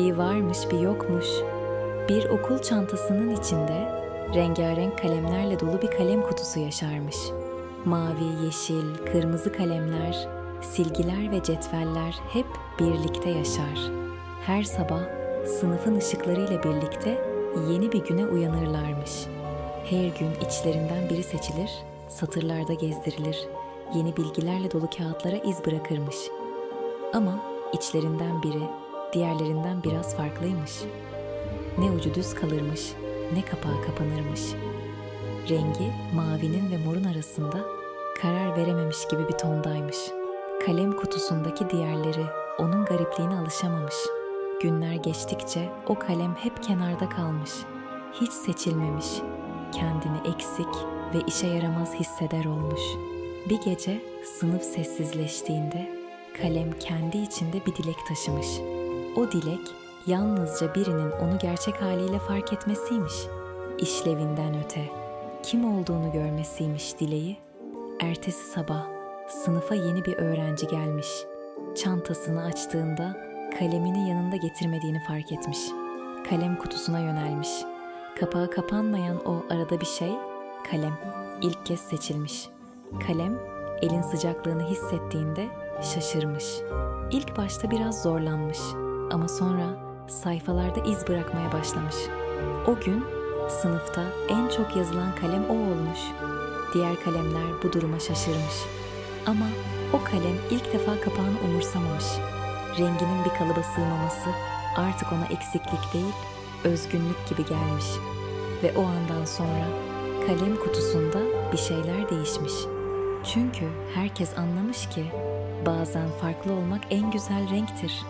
Bir varmış bir yokmuş. Bir okul çantasının içinde rengarenk kalemlerle dolu bir kalem kutusu yaşarmış. Mavi, yeşil, kırmızı kalemler, silgiler ve cetveller hep birlikte yaşar. Her sabah sınıfın ışıklarıyla birlikte yeni bir güne uyanırlarmış. Her gün içlerinden biri seçilir, satırlarda gezdirilir, yeni bilgilerle dolu kağıtlara iz bırakırmış. Ama içlerinden biri diğerlerinden biraz farklıymış. Ne ucu düz kalırmış, ne kapağı kapanırmış. Rengi mavinin ve morun arasında karar verememiş gibi bir tondaymış. Kalem kutusundaki diğerleri onun garipliğine alışamamış. Günler geçtikçe o kalem hep kenarda kalmış. Hiç seçilmemiş. Kendini eksik ve işe yaramaz hisseder olmuş. Bir gece sınıf sessizleştiğinde kalem kendi içinde bir dilek taşımış. O dilek yalnızca birinin onu gerçek haliyle fark etmesiymiş. İşlevinden öte kim olduğunu görmesiymiş dileği. Ertesi sabah sınıfa yeni bir öğrenci gelmiş. Çantasını açtığında kalemini yanında getirmediğini fark etmiş. Kalem kutusuna yönelmiş. Kapağı kapanmayan o arada bir şey, kalem. İlk kez seçilmiş. Kalem, elin sıcaklığını hissettiğinde şaşırmış. İlk başta biraz zorlanmış ama sonra sayfalarda iz bırakmaya başlamış. O gün sınıfta en çok yazılan kalem o olmuş. Diğer kalemler bu duruma şaşırmış. Ama o kalem ilk defa kapağını umursamamış. Renginin bir kalıba sığmaması artık ona eksiklik değil, özgünlük gibi gelmiş. Ve o andan sonra kalem kutusunda bir şeyler değişmiş. Çünkü herkes anlamış ki bazen farklı olmak en güzel renktir.